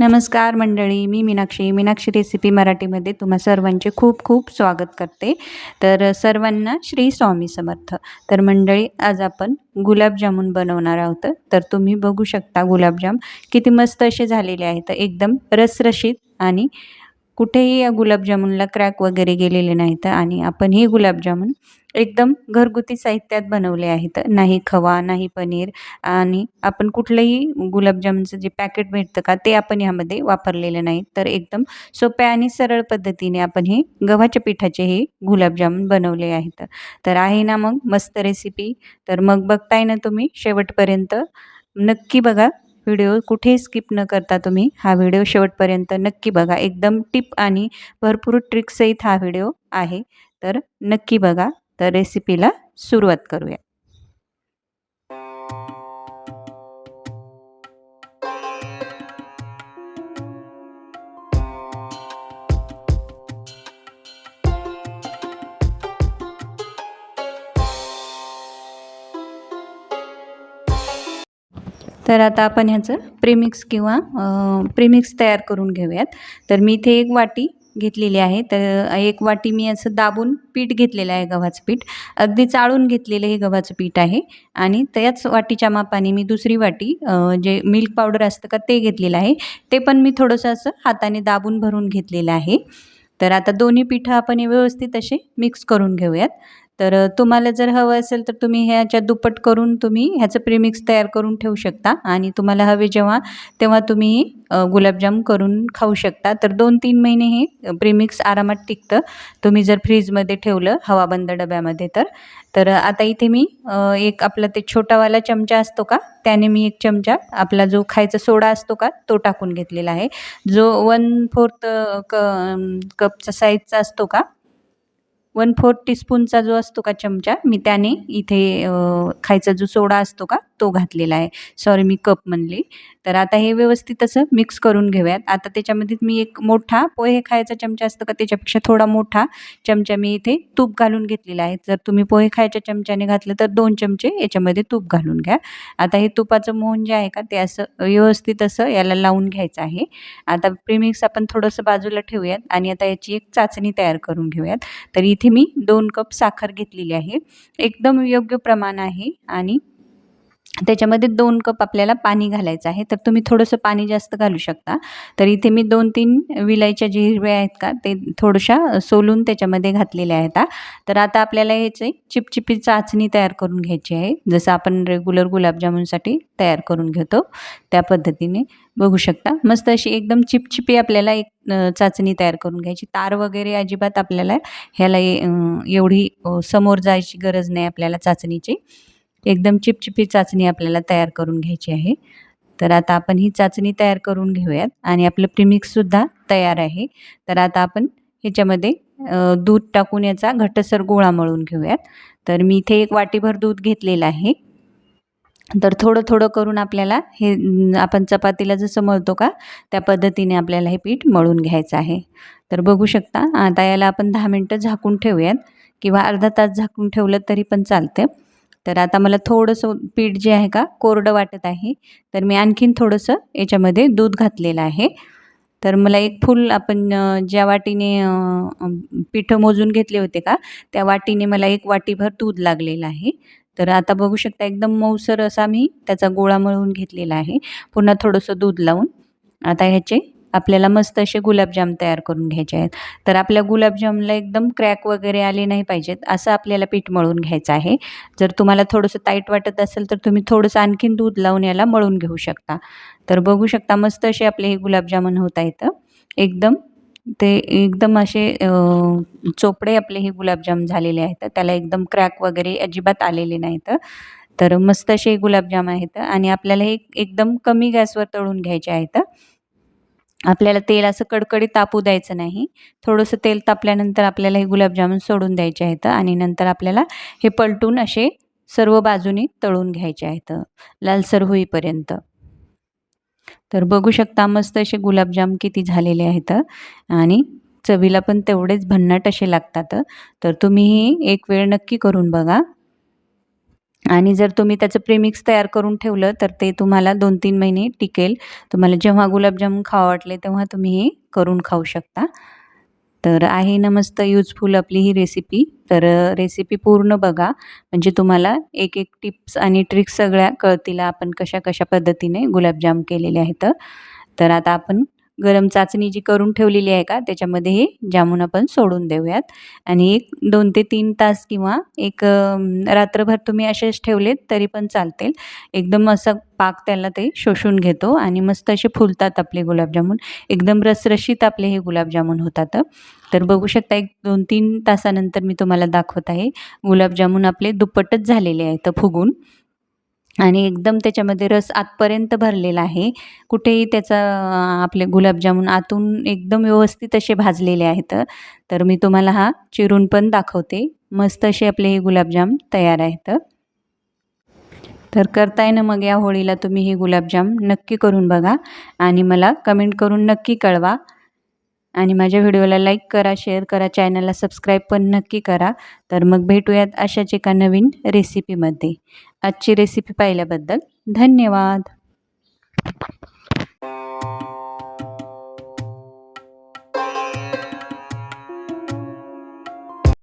नमस्कार मंडळी मी मीनाक्षी. मीनाक्षी रेसिपी मराठीमध्ये तुम्हा सर्वांचे खूप खूप स्वागत करते. तर सर्वांना श्री स्वामी समर्थ. तर मंडळी आज आपण गुलाबजामुन बनवणार आहोत. तर तुम्ही बघू शकता गुलाबजाम किती मस्त असे झालेले आहेत. एकदम रसरशीत आणि कुठेही या गुलाबजामुनला क्रॅक वगैरे गेलेले नाहीत आणि आपण हे गुलाबजामुन एकदम घरगुती साहित्यात बनवले आहेत. नाही खवा नाही पनीर आणि आपण कुठलंही गुलाबजामुनचं जे पॅकेट भेटतं का ते आपण ह्यामध्ये वापरलेलं नाही. तर एकदम सोप्या आणि सरळ पद्धतीने आपण हे गव्हाच्या पिठाचे हे गुलाबजामुन बनवले आहेत. तर आहे ना मग मस्त रेसिपी तर मग बघताय ना तुम्ही शेवटपर्यंत. नक्की बघा. व्हिडिओ कुठेही स्किप न करता तुम्ही हा व्हिडिओ शेवटपर्यंत नक्की बघा. एकदम टिप आणि भरपूर ट्रिक्ससहित हा व्हिडिओ आहे. तर नक्की बघा. तर रेसिपीला सुरुवात करूया. तर आता आपण ह्याचं प्रीमिक्स किंवा प्रीमिक्स तयार करून घेऊयात. तर मी इथे एक वाटी घेतलेली आहे. तर एक वाटी मी असं दाबून पीठ घेतलेलं आहे गव्हाचं पीठ. अगदी चाळून घेतलेलं हे गव्हाचं पीठ आहे. आणि त्याच वाटीच्या मापाने मी दुसरी वाटी जे मिल्क पावडर असतं का ते घेतलेलं आहे. ते पण मी थोडंसं असं हाताने दाबून भरून घेतलेलं आहे. तर आता दोन्ही पिठं आपण व्यवस्थित असे मिक्स करून घेऊयात. तर तुम्हाला जर हवं असेल तर तुम्ही ह्याच्या दुप्पट करून तुम्ही ह्याचं प्रिमिक्स तयार करून ठेवू शकता. आणि तुम्हाला हवे जेव्हा तेव्हा तुम्ही गुलाबजाम करून खाऊ शकता. तर दोन तीन महिने हे प्रिमिक्स आरामात टिकतं. तुम्ही जर फ्रीजमध्ये ठेवलं हवाबंद डब्यामध्ये तर. तर आता इथे मी एक आपला ते छोटावाला चमचा असतो का? त्याने मी एक चमचा आपला जो खायचा सोडा असतो का? तो टाकून घेतलेला आहे. जो वन फोर्थ क कपचा साईजचा असतो का? वन फोर्थ टीस्पूनचा जो असतो का चमचा मी त्याने इथे खायचा जो सोडा असतो का तो घातलेला आहे. सॉरी मी कप म्हणले. तर आता हे व्यवस्थित असं मिक्स करून घेऊयात. आता त्याच्यामध्ये मी एक मोठा पोहे खायचा चमचा असतो का त्याच्यापेक्षा थोडा मोठा चमचा मी इथे तूप घालून घेतलेला आहे. जर तुम्ही पोहे खायच्या चमच्याने घातलं तर दोन चमचे याच्यामध्ये तूप घालून घ्या. आता हे तुपाचं मोहन जे आहे का ते असं व्यवस्थित असं याला लावून घ्यायचं आहे. आता प्रीमिक्स आपण थोडंसं बाजूला ठेवूयात आणि आता याची एक चाचणी तयार करून घेऊयात. तर इथे मी दोन कप साखर घेतलेली आहे. एकदम योग्य प्रमाण आहे आणि त्याच्यामध्ये दोन कप आपल्याला पाणी घालायचं आहे. तर तुम्ही थोडंसं पाणी जास्त घालू शकता. तर इथे मी दोन तीन विलायच्या जे हिरव्या आहेत का ते थोडशा सोलून त्याच्यामध्ये घातलेल्या आहेत तर आता आपल्याला याचे चिपचिपी चाचणी तयार करून घ्यायची आहे. जसं आपण रेग्युलर गुलाबजामुनसाठी तयार करून घेतो त्या पद्धतीने बघू शकता. मस्त अशी एकदम चिपचिपी आपल्याला एक चाचणी तयार करून घ्यायची. तार वगैरे अजिबात आपल्याला ह्याला एवढी समोर जायची गरज नाही आपल्याला चाचणीची. एकदम चिपचिपी चाचणी आपल्याला तयार करून घ्यायची आहे. तर आता आपण ही चाचणी तयार करून घेऊयात आणि आपलं प्रिमिक्ससुद्धा तयार आहे. तर आता आपण ह्याच्यामध्ये दूध टाकून याचा घटसर गोळा मळून घेऊयात. तर मी इथे एक वाटीभर दूध घेतलेलं आहे. तर थोडं थोडं करून आपल्याला हे आपण चपातीला जसं मळतो का त्या पद्धतीने आपल्याला हे पीठ मळून घ्यायचं आहे. तर बघू शकता आता याला आपण दहा मिनटं झाकून ठेवूयात किंवा अर्धा तास झाकून ठेवलं तरी पण चालतं. तर आता मला थोडंसं पीठ जे आहे का कोरडं वाटत आहे. तर मी आणखीन थोडंसं याच्यामध्ये दूध घातलेलं आहे. तर मला एक फुल आपण ज्या वाटीने पिठं मोजून घेतले होते का त्या वाटीने मला एक वाटीभर दूध लागलेलं आहे. तर आता बघू शकता एकदम मऊसर असा मी त्याचा गोळा मळून घेतलेला आहे. पुन्हा थोडंसं दूध लावून. आता ह्याचे आपल्याला मस्त असे गुलाबजाम तयार करून घ्यायचे आहेत. तर आपल्या गुलाबजामला एकदम क्रॅक वगैरे आले नाही पाहिजेत असं आपल्याला पीठ मळून घ्यायचं आहे. जर तुम्हाला थोडंसं टाईट वाटत असेल तर तुम्ही थोडंसं आणखीन दूध लावून याला मळून घेऊ शकता. तर बघू शकता मस्त असे आपले हे गुलाबजामुन होत आहेत. एकदम ते एकदम असे चोपडे आपले हे गुलाबजाम झालेले आहेत. त्याला एकदम क्रॅक वगैरे अजिबात आलेले नाहीत. तर मस्त असे गुलाबजाम आहेत. आणि आपल्याला हे एकदम कमी गॅसवर तळून घ्यायचे आहेत. आपल्याला तेल असं कडकडीत तापू द्यायचं नाही. थोडंसं तेल तापल्यानंतर आपल्याला हे गुलाबजामुन सोडून द्यायचे आहेत आणि नंतर आपल्याला हे पलटून असे सर्व बाजूनी तळून घ्यायचे आहेत लालसर होईपर्यंत. तर बघू शकता मस्त असे गुलाबजाम किती झालेले आहेत आणि चवीला पण तेवढेच भन्नाट असे लागतात. तर तुम्ही एक वेळ नक्की करून बघा. आणि जर तुम्ही त्याचं प्रेमिक्स तयार करून ठेवलं तर ते तुम्हाला दोन तीन महिने टिकेल. तुम्हाला जेव्हा गुलाबजामुन खावं वाटले तेव्हा तुम्ही हे करून खाऊ शकता. तर आहे ना मस्त युजफुल आपली ही रेसिपी तर रेसिपी पूर्ण बघा. म्हणजे तुम्हाला एक एक टिप्स आणि ट्रिक्स सगळ्या कळतील आपण कशा कशा पद्धतीने गुलाबजाम केलेले आहेत. तर आता आपण गरम चाचणी जी करून ठेवलेली आहे का त्याच्यामध्ये हे जामून आपण सोडून देऊयात. आणि एक दोन ते तीन तास किंवा एक रात्रभर तुम्ही असेच ठेवलेत तरी पण चालतील. एकदम असं पाक त्याला ते शोषून घेतो आणि मस्त असे फुलतात आपले गुलाबजामून. एकदम रसरशीत आपले हे गुलाबजामून होतात. तर बघू शकता एक दोन तीन तासानंतर मी तुम्हाला दाखवत आहे. गुलाबजामून आपले दुप्पटच झालेले आहेत फुगून. आणि एकदम त्याच्यामध्ये रस आतपर्यंत भरलेला आहे. कुठेही त्याचा आपले गुलाबजामुन आतून एकदम व्यवस्थित असे भाजलेले आहेत. तर मी तुम्हाला हा चिरून पण दाखवते. मस्त असे आपले हे गुलाबजाम तयार आहेत. तर करताय ना मग या होळीला तुम्ही हे गुलाबजाम नक्की करून बघा आणि मला कमेंट करून नक्की कळवा. आणि माझ्या व्हिडिओला लाईक करा शेअर करा चॅनलला सबस्क्राईब पण नक्की करा. तर मग भेटूयात अशाच एका नवीन रेसिपीमध्ये आजची रेसिपी पाहिल्याबद्दल धन्यवाद.